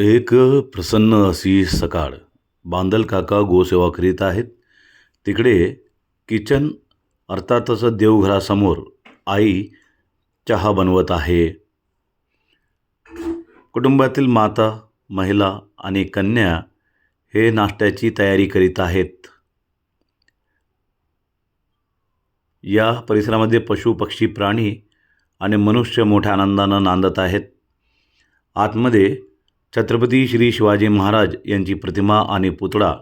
एक प्रसन्न अशी सकाळ. बांदल काका गोसेवा करीत आहेत. तिकडे किचन अर्थातच देवघरासमोर आई चहा बनवत आहे. कुटुंबातील माता महिला आणि कन्या हे नाश्त्याची तयारी करीत आहेत. या परिसरामध्ये पशु पक्षी प्राणी आणि मनुष्य मोठ्या आनंदानं नांदत आहेत. आतमध्ये छत्रपती श्री शिवाजी महाराज यांची प्रतिमा आणि पुतळा.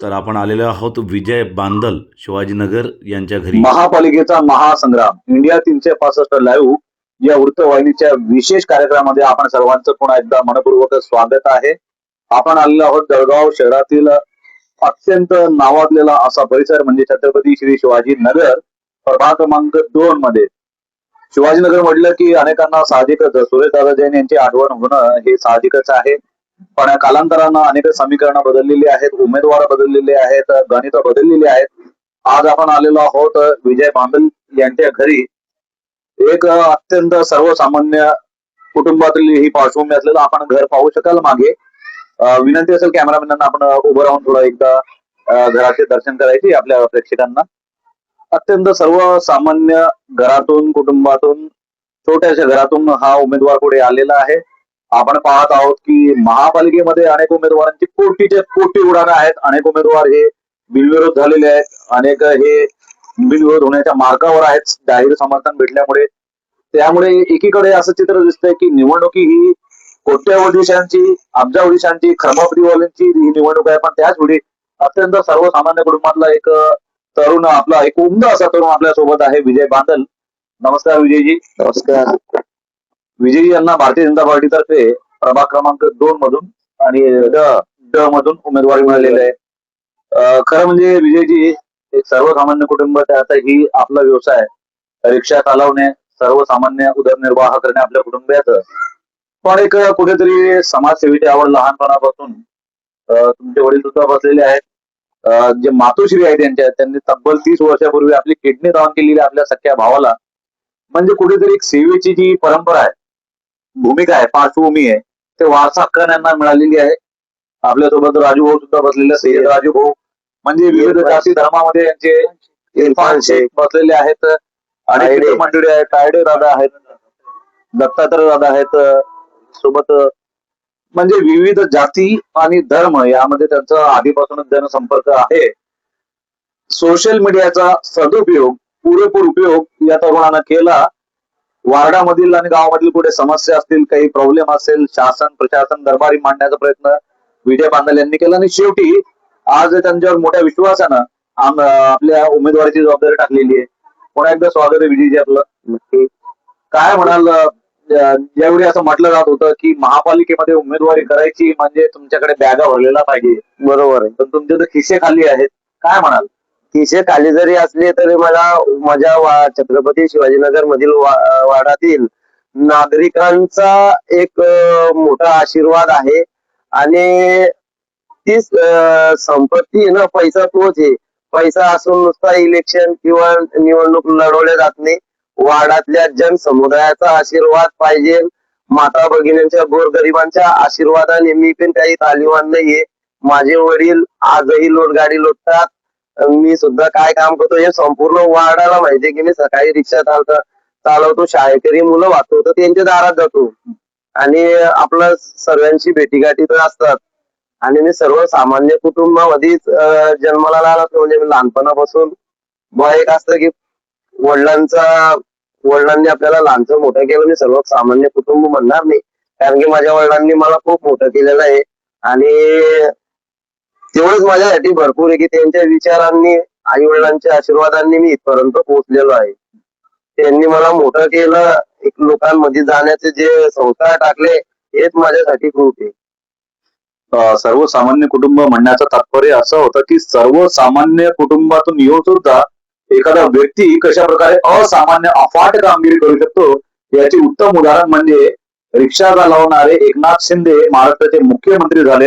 तर आपण आलेलो आहोत विजय बांदल शिवाजीनगर यांच्या घरी. महापालिकेचा महासंग्राम इंडिया तीनशे पासष्ट लाईव्ह या वृत्तवाहिनीच्या विशेष कार्यक्रमामध्ये आपण सर्वांचं पुन्हा एकदा मनपूर्वक स्वागत आहे. आपण आलेलो आहोत जळगाव शहरातील अत्यंत नावाजलेला असा परिसर म्हणजे छत्रपती श्री शिवाजी नगर प्रभाग क्रमांक दोन मध्ये. शिवाजीनगर म्हटलं की अनेकांना साहजिकच सुरेशदादा जैन यांची आठवण होणं हे साहजिकच आहे. पण कालांतरानं अनेक समीकरणं बदललेली आहेत उमेदवार बदललेले आहेत गणित बदललेली आहेत. आज आपण आलेलो आहोत विजय बांदल यांच्या घरी. एक अत्यंत सर्वसामान्य कुटुंबातील ही पार्श्वभूमी असलेलं आपण घर पाहू शकाल मागे. विनंती असेल कॅमेरामॅनांना आपण उभं राहून थोडं एकदा घराचे दर्शन करायची आपल्या प्रेक्षकांना. अत्यंत सर्वसामान्य घरातून कुटुंबातून छोट्याशा घरातून हा उमेदवार पुढे आलेला आहे. आपण पाहत आहोत की महापालिकेमध्ये अनेक उमेदवारांची कोटीच्या कोटी उडाणं आहेत. अनेक उमेदवार हे बिनविरोध झालेले आहेत. अनेक हे बिनविरोध होण्याच्या मार्गावर आहेत. जाहीर समर्थन भेटल्यामुळे. त्यामुळे एकीकडे असं चित्र दिसतंय की निवडणुकी ही कोट्यावधीशांची अब्जावधीशांची खरमापतीवाल्यांची ही निवडणूक आहे. पण त्याच वेळी अत्यंत सर्वसामान्य कुटुंबातला एक तरुण आपला एक उमदा असा तरुण आपल्यासोबत आहे विजय बांदल. नमस्कार विजयजी. नमस्कार. विजयजी यांना भारतीय जनता पार्टीतर्फे प्रभाग क्रमांक दोन मधून आणि ड ड मधून उमेदवारी मिळालेली आहे. खरं म्हणजे विजयजी एक सर्वसामान्य कुटुंब त्यात ही आपला व्यवसाय रिक्षा चालवणे सर्वसामान्य उदरनिर्वाह करणे आपल्या कुटुंबियाचं पण एक कुठेतरी समाजसेवेची आवड लहानपणापासून तुमचे वडील सुद्धा बसलेले आहेत. जे मातोश्री आहेत त्यांच्या त्यांनी तब्बल तीस वर्षापूर्वी आपली किडनी दान केलेली आहे आपल्या सख्या भावाला. म्हणजे कुठेतरी एक सेवेची जी परंपरा आहे भूमिका आहे पार्श्वभूमी आहे ते वारसा हक्काने यांना मिळालेली आहे. आपल्यासोबत राजू भाऊ सुद्धा बसलेले सय्यद राजू भाऊ म्हणजे विविध जाती धर्मामध्ये यांचे इरफान शेख बसलेले आहेत. आणि मंडळी आहेत तायडे दादा आहेत दत्तात्रय दादा आहेत सोबत म्हणजे विविध जाती आणि धर्म यामध्ये त्यांचा आधीपासूनच जनसंपर्क आहे. सोशल मीडियाचा सदुपयोग पुरेपूर उपयोग या तरुणानं केला. वार्डामधील आणि गावामधील कुठे समस्या असतील काही प्रॉब्लेम असेल शासन प्रशासन दरबारी मांडण्याचा प्रयत्न विजय बांदल यांनी केला. आणि शेवटी आज त्यांच्यावर मोठ्या विश्वासानं आम- आपल्या उमेदवारीची जबाबदारी टाकलेली आहे. पुन्हा एकदा स्वागत आहे विजयजी आपलं काय म्हणाल अं, ज्यावेळी असं म्हटलं जात होतं की महापालिकेमध्ये उमेदवारी करायची म्हणजे तुमच्याकडे बॅगा भरलेला पाहिजे. बरोबर आहे. पण तुमचे तर खिसे खाली आहेत. काय म्हणाल? खिसे खाली जरी असले तरी मला माझ्या वा- छत्रपती शिवाजीनगर मधील वा- वाडातील नागरिकांचा एक अं, मोठा आशीर्वाद आहे. आणि ती अं, संपत्ती आहे ना पैसा तोच आहे. पैसा असून नुसता इलेक्शन किंवा निवडणूक लढवल्या जात नाही. वाडातल्या जनसमुदायाचा आशीर्वाद पाहिजे. माता भगिनींच्या गोरगरिबांच्या आशीर्वादाने मी पण काही तालिबान नाहीये. माझे वडील आजही लोटगाडी लोटतात. मी सुद्धा काय काम करतो हे संपूर्ण वाडाला माहितीये की मी सकाळी रिक्षा चालता चालवतो. शाळेकरी मुलं वाचवतो त्यांच्या दारात जातो. आणि आपलं सर्वांची भेटीगाठी तर असतात. आणि मी सर्व सामान्य कुटुंबामध्येच जन्माला आला म्हणजे मी लहानपणापासून. एक असतं की वडिलांचा वडिलांनी आपल्याला लहानचं मोठं केलं. मी सर्वसामान्य कुटुंब म्हणणार नाही. कारण की माझ्या वडिलांनी मला खूप मोठं केलेलं आहे. आणि तेवढंच माझ्यासाठी भरपूर आहे की त्यांच्या विचारांनी आई वडिलांच्या आशीर्वादांनी मी इथपर्यंत पोहोचलेलो आहे. त्यांनी मला मोठं केलं. एक लोकांमध्ये जाण्याचे जे संस्कार टाकले हेच माझ्यासाठी खूप आहे. सर्वसामान्य कुटुंब म्हणण्याचं तात्पर्य असं होतं की सर्वसामान्य कुटुंबातून येऊन सुद्धा एखादा व्यक्ती कशा प्रकारे असामान्य अफाट कामगिरी करू शकतो याचे उत्तम उदाहरण म्हणजे रिक्षा चालवणारे एकनाथ शिंदे महाराष्ट्राचे मुख्यमंत्री झाले.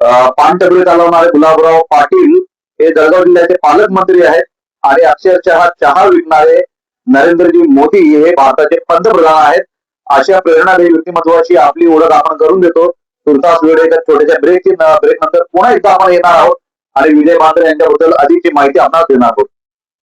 अं, चालवणारे गुलाबराव पाटील हे जळगाव जिल्ह्याचे पालकमंत्री आहेत आणि अक्षरशः चहा विकणारे नरेंद्रजी मोदी हे भारताचे पंतप्रधान आहेत. अशा प्रेरणादायी व्यक्तिमत्वाची आपली ओळख आपण करून देतो. तुर्तास वेळ एका छोट्याशा ब्रेक ब्रेक नंतर पुन्हा एकदा आपण येणार आहोत आणि विजय मांजरे यांच्याबद्दल अधिकची माहिती आपणास देणार आहोत.